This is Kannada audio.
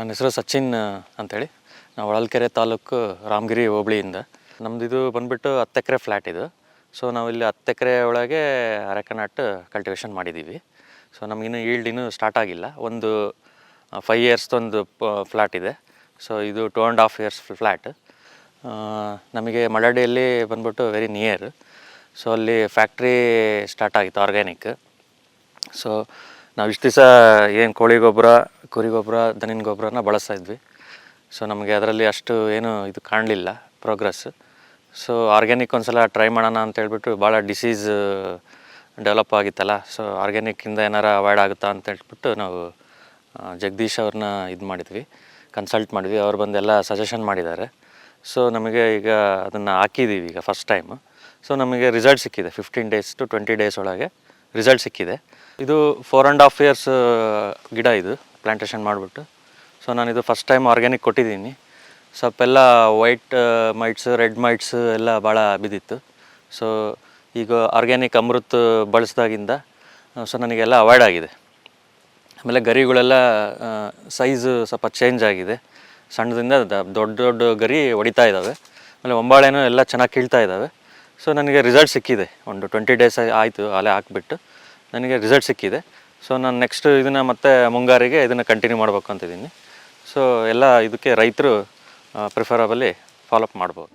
ನನ್ನ ಹೆಸರು ಸಚಿನ್ ಅಂತೇಳಿ. ನಾವು ಹೊಳಲ್ಕೆರೆ ತಾಲೂಕು ರಾಮಗಿರಿ ಹೋಬಳಿಯಿಂದ. ನಮ್ದು ಇದು ಬಂದುಬಿಟ್ಟು ಹತ್ತು ಎಕರೆ ಫ್ಲ್ಯಾಟ್ ಇದು. ಸೊ ನಾವಿಲ್ಲಿ ಹತ್ತು ಎಕರೆ ಒಳಗೆ ಅರೆಕನಾಟ್ ಕಲ್ಟಿವೇಷನ್ ಮಾಡಿದ್ದೀವಿ. ಸೊ ನಮಗಿನ್ನೂ ಈಲ್ಡ್ ಇನ್ನೂ ಸ್ಟಾರ್ಟ್ ಆಗಿಲ್ಲ. ಒಂದು ಫೈವ್ ಇಯರ್ಸ್ದೊಂದು ಫ್ಲ್ಯಾಟ್ ಇದೆ. ಸೊ ಇದು two and half years flat ನಮಗೆ ಮಳಡಿಯಲ್ಲಿ ಬಂದ್ಬಿಟ್ಟು ವೆರಿ ನಿಯರ್ ಸೊ ಅಲ್ಲಿ ಫ್ಯಾಕ್ಟ್ರಿ ಸ್ಟಾರ್ಟ್ ಆಗಿತ್ತು ಆರ್ಗ್ಯಾನಿಕ್ ಸೊ ನಾವು ಇಷ್ಟು ದಿವಸ ಏನು ಕೋಳಿ ಗೊಬ್ಬರ, ಕುರಿ ಗೊಬ್ಬರ, ದನಿನ ಗೊಬ್ಬರನ ಬಳಸ್ತಾ ಇದ್ವಿ. ಸೊ ನಮಗೆ ಅದರಲ್ಲಿ ಅಷ್ಟು ಏನು ಇದು ಕಾಣಲಿಲ್ಲ ಪ್ರೋಗ್ರೆಸ್ ಸೊ ಆರ್ಗ್ಯಾನಿಕ್ ಒಂದು ಸಲ ಟ್ರೈ ಮಾಡೋಣ ಅಂತ ಹೇಳ್ಬಿಟ್ಟು ಭಾಳ ಡಿಸೀಸ್ ಡೆವಲಪ್ ಆಗಿತ್ತಲ್ಲ. ಸೊ ಆರ್ಗ್ಯಾನಿಕ್ಕಿಂದ ಏನಾರ ಅವಾಯ್ಡ್ ಆಗುತ್ತಾ ಅಂತ ಹೇಳ್ಬಿಟ್ಟು ನಾವು ಜಗದೀಶ್ ಅವ್ರನ್ನ ಇದು ಮಾಡಿದ್ವಿ ಕನ್ಸಲ್ಟ್ ಮಾಡಿದ್ವಿ. ಅವ್ರು ಬಂದೆಲ್ಲ ಸಜೆಷನ್ ಮಾಡಿದ್ದಾರೆ. ಸೊ ನಮಗೆ ಈಗ ಅದನ್ನು ಹಾಕಿದ್ದೀವಿ ಈಗ ಫಸ್ಟ್ ಟೈಮ್ ಸೊ ನಮಗೆ ರಿಸಲ್ಟ್ ಸಿಕ್ಕಿದೆ fifteen days to twenty days ಒಳಗೆ ರಿಸಲ್ಟ್ ಸಿಕ್ಕಿದೆ. ಇದು ಫೋರ್ ಆ್ಯಂಡ್ ಹಾಫ್ ಇಯರ್ಸ್ ಗಿಡ ಇದು ಪ್ಲಾಂಟೇಷನ್ ಮಾಡಿಬಿಟ್ಟು. ಸೊ ನಾನು ಇದು ಫಸ್ಟ್ ಟೈಮ್ ಆರ್ಗ್ಯಾನಿಕ್ ಕೊಟ್ಟಿದ್ದೀನಿ. ಸ್ವಲ್ಪ ಎಲ್ಲ ವೈಟ್ ಮೈಟ್ಸ್ ರೆಡ್ ಮೈಟ್ಸ್ ಎಲ್ಲ ಭಾಳ ಬಿದ್ದಿತ್ತು. ಸೊ ಈಗ ಆರ್ಗ್ಯಾನಿಕ್ ಅಮೃತ್ ಬಳಸಿದಾಗಿಂದ ಸೊ ನನಗೆಲ್ಲ ಅವಾಯ್ಡ್ ಆಗಿದೆ. ಆಮೇಲೆ ಗರಿಗಳೆಲ್ಲ ಸೈಜ್ ಸ್ವಲ್ಪ ಚೇಂಜ್ ಆಗಿದೆ. ಸಣ್ಣದಿಂದ ದೊಡ್ಡ ದೊಡ್ಡ ಗರಿ ಹೊಡಿತಾ ಇದ್ದಾವೆ. ಆಮೇಲೆ ಒಂಬಾಳೆನೂ ಎಲ್ಲ ಚೆನ್ನಾಗಿ ಕೀಳ್ತಾ ಇದ್ದಾವೆ. ಸೊ ನನಗೆ ರಿಸಲ್ಟ್ ಸಿಕ್ಕಿದೆ. ಒಂದು ಟ್ವೆಂಟಿ ಡೇಸ್ ಆಯಿತು ಅಲ್ಲೇ ಹಾಕ್ಬಿಟ್ಟು. ನನಗೆ ರಿಸಲ್ಟ್ ಸಿಕ್ಕಿದೆ. ಸೊ ನಾನು ನೆಕ್ಸ್ಟ್ ಇದನ್ನು ಮತ್ತೆ ಮುಂಗಾರಿಗೆ ಇದನ್ನು ಕಂಟಿನ್ಯೂ ಮಾಡಬೇಕು ಅಂತಿದ್ದೀನಿ ಸೊ ಎಲ್ಲ ಇದಕ್ಕೆ ರೈತರು ಪ್ರಿಫರಬಲಿ ಫಾಲೋಅಪ್ ಮಾಡ್ಬೋದು.